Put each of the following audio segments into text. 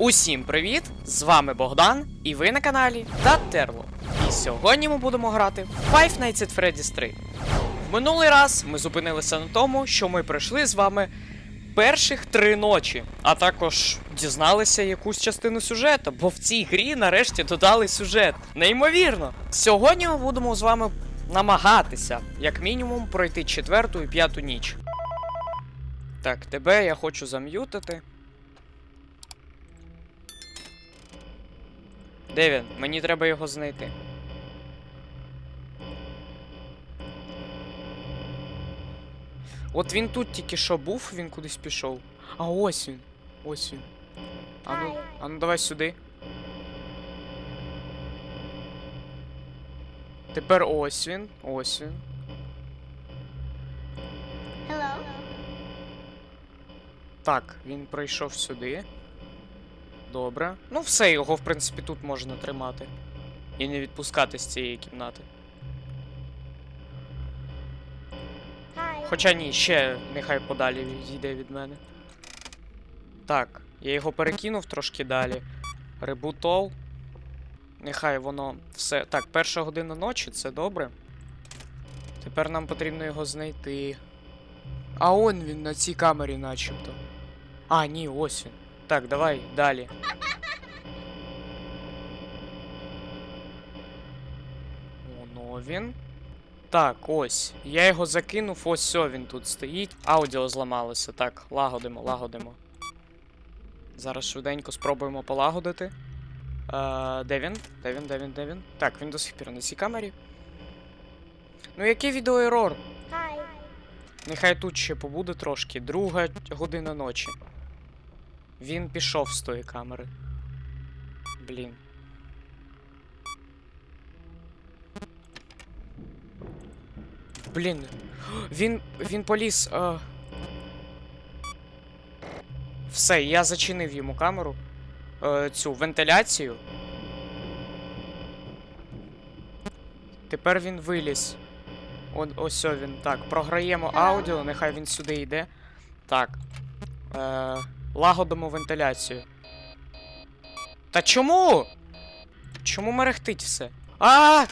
Усім привіт! З вами Богдан, і ви на каналі Даттерло. І сьогодні ми будемо грати в Five Nights at Freddy's 3. В минулий раз ми зупинилися на тому, що ми пройшли з вами перших три ночі, а також дізналися якусь частину сюжету, бо в цій грі нарешті додали сюжет. Неймовірно! Сьогодні ми будемо з вами намагатися, як мінімум, пройти четверту і п'яту ніч. Так, тебе я хочу зам'ютити. Де він? Мені треба його знайти. От він тут тільки що був, він кудись пішов. А ось він. Ось він. А ну, а ну давай сюди. Тепер ось він. Ось він. Hello. Так, він прийшов сюди. Добре. Ну, все, його, в принципі, тут можна тримати. І не відпускати з цієї кімнати. Хоча ні, ще нехай подалі відійде від мене. Так, я його перекинув трошки далі. Ребутол. Нехай воно все. Так, перша година ночі, це добре. Тепер нам потрібно його знайти. А он він на цій камері начебто. А, ні, ось він. Так, давай далі. Воно він. Так, ось. Я його закинув, ось все, він тут стоїть. Аудіо зламалося. Так, лагодимо, лагодимо. Зараз швиденько спробуємо полагодити. Е, де він? Де він, де він, де він? Так, він до сих пір на цій камері. Ну, який відеоерор? Нехай тут ще побуде трошки. Друга година ночі. Він пішов з тої камери. Блін. Блін. Він. він поліз. Е... Все, я зачинив йому камеру. Е, цю вентиляцію. Тепер він виліз. Он, ось о він. Так, програємо аудіо, нехай він сюди йде. Так. Е, лагодимо вентиляцію. Та чому? Чому мерехтить все? А!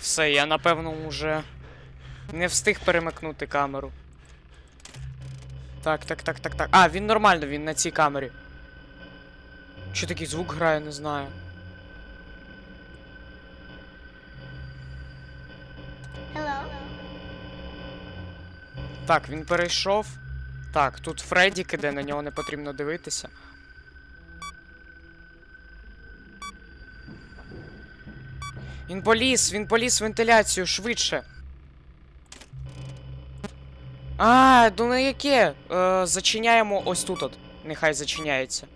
Все, я напевно вже не встиг перемикнути камеру. Так, так, так, так, так. А, він нормально, він на цій камері. Що такий звук грає, не знаю. Hello. Так, він перейшов. Так, тут Фреддік іде, на нього не потрібно дивитися. Він поліз, він поліз вентиляцію швидше. А, ну на яке? Е, зачиняємо ось тут от. Нехай зачиняється.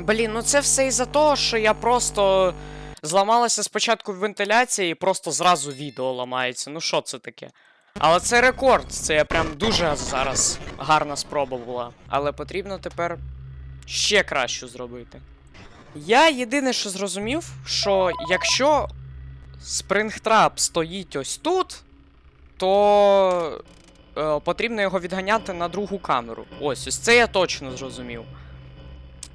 Блін, ну це все із-за того, що я просто зламалася спочатку вентиляція і просто зразу відео ламається. Ну що це таке? Але це рекорд, це я прям дуже зараз гарна спроба була. Але потрібно тепер ще кращу зробити. Я єдине, що зрозумів, що якщо спрингтрап стоїть ось тут, то е, потрібно його відганяти на другу камеру. Ось, ось це я точно зрозумів.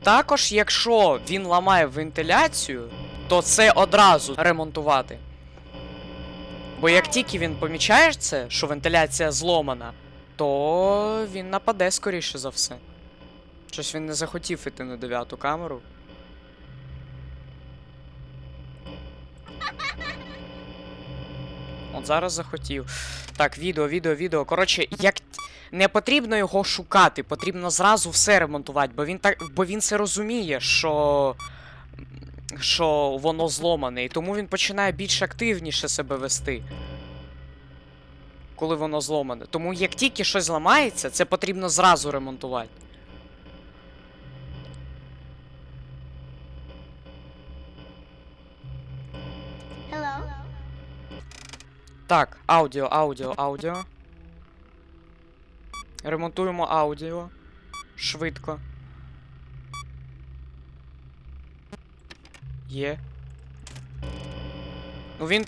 Також, якщо він ламає вентиляцію, то це одразу ремонтувати. Бо як тільки він помічає це, що вентиляція зломана, то він нападе скоріше за все. Щось він не захотів іти на дев'яту камеру. От зараз захотів. Так, відео, відео, відео. Коротше, як не потрібно його шукати, потрібно зразу все ремонтувати, бо він так, бо він це розуміє, що. Що воно зломане, і тому він починає більш активніше себе вести. Коли воно зломане. Тому як тільки щось зламається, це потрібно зразу ремонтувати. Hello. Так, аудіо, аудіо, аудіо. Ремонтуємо аудіо. Швидко. Є. Ну він.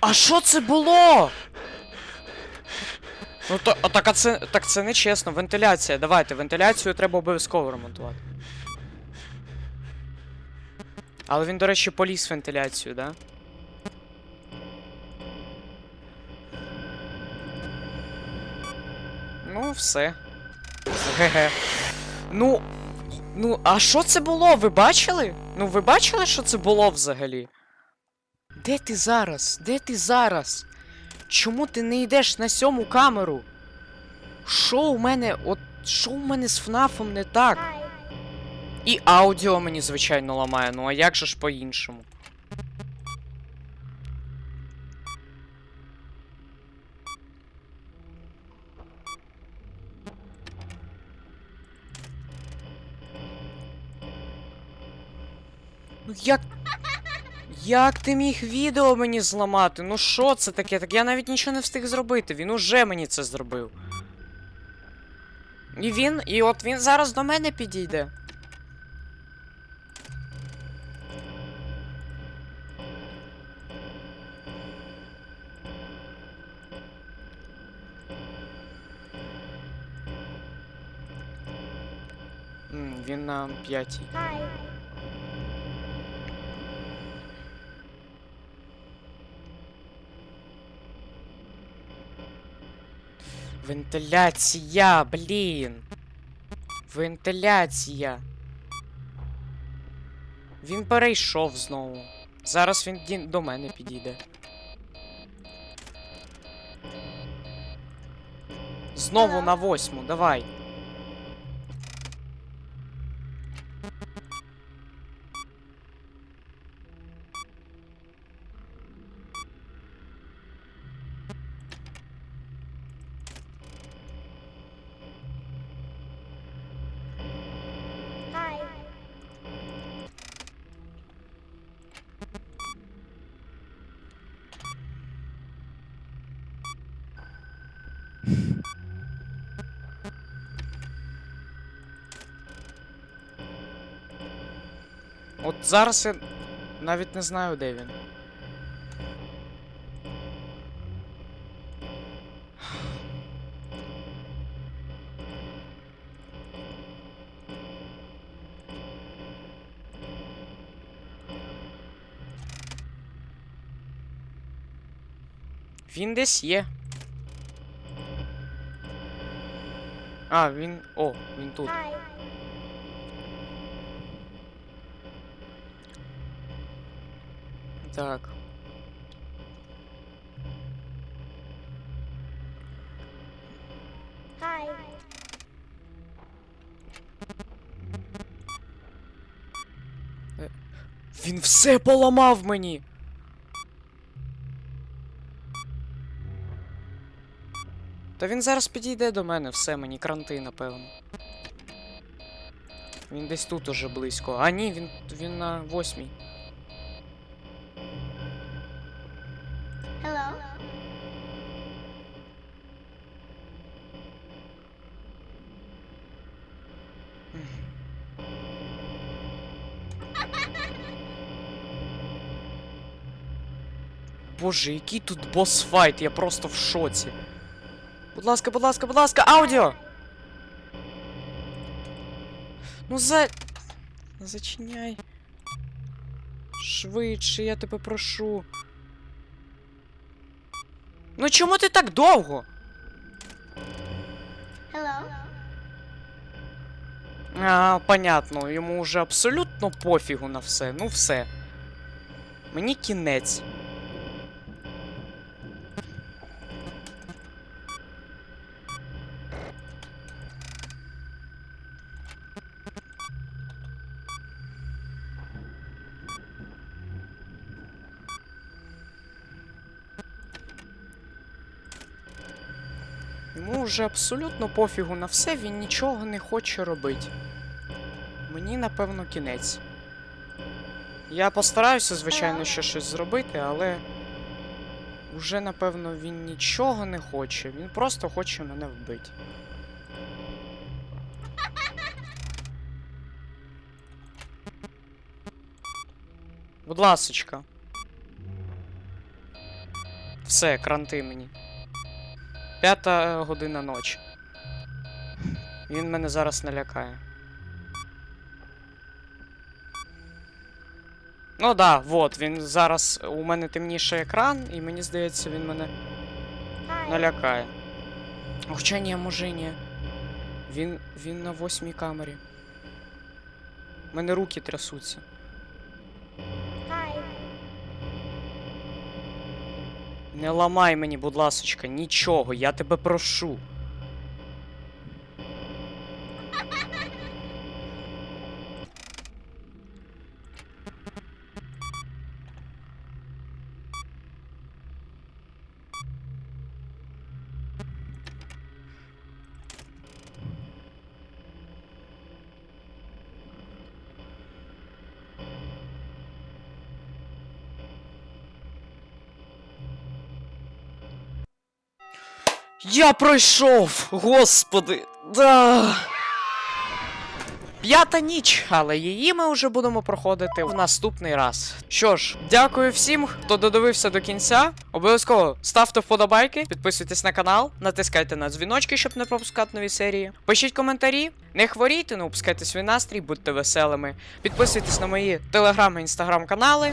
А що це було? Ну то, а так, а це, так це не чесно. Вентиляція. Давайте, вентиляцію треба обов'язково ремонтувати. Але він, до речі, поліз вентиляцію, да? Ну, все. Ге-ге. Ну. Ну, а що це було? Ви бачили? Ну, ви бачили, що це було взагалі? Де ти зараз? Де ти зараз? Чому ти не йдеш на сьому камеру? Що у мене. От що у мене з ФНАФом не так? І аудіо мені, звичайно, ламає, ну а як же ж по-іншому? Як. Як ти міг відео мені зламати? Ну що це таке? Так я навіть нічого не встиг зробити. Він уже мені це зробив. І він. І от він зараз до мене підійде. Він на п'ятій. Вентиляція, блін. Вентиляція. Він перейшов знову. Зараз він до мене підійде. Знову на восьму, давай. Hi. От зараз я навіть не знаю, де він. Він десь є. А, він. О, він тут. Hi. Так. Hi. Він все поламав мені. Та він зараз підійде до мене, все, мені кранти, напевно. Він десь тут уже близько. А ні, він, він на восьмій. Hello. Боже, який тут босфайт, я просто в шоці. Будь ласка, будь ласка, будь ласка, аудіо! Ну за. Зачиняй. Швидше, я тебе прошу. Ну чому ти так довго? Hello. А, понятно, йому вже абсолютно пофігу на все. Ну все. Мені кінець. Йому вже абсолютно пофігу на все, він нічого не хоче робити. Мені, напевно, кінець. Я постараюся, звичайно, ще щось зробити, але. Уже, напевно, він нічого не хоче. Він просто хоче мене вбити. Будь ласочка. Все, кранти мені. П'ята година ночі. Він мене зараз налякає. Ну да, вот, він зараз. У мене темніший екран, і мені здається, він мене налякає. Хоча ні, може ні. Він. він на восьмій камері. У мене руки трясуться. Hi. Не ламай мені, будь ласочка, нічого, я тебе прошу. Я пройшов! Господи! Да. П'ята ніч, але її ми вже будемо проходити в наступний раз. Що ж, дякую всім, хто додивився до кінця. Обов'язково ставте вподобайки, підписуйтесь на канал, натискайте на дзвіночки, щоб не пропускати нові серії. Пишіть коментарі, не хворійте, не упускайте свій настрій, будьте веселими. Підписуйтесь на мої телеграм і інстаграм канали.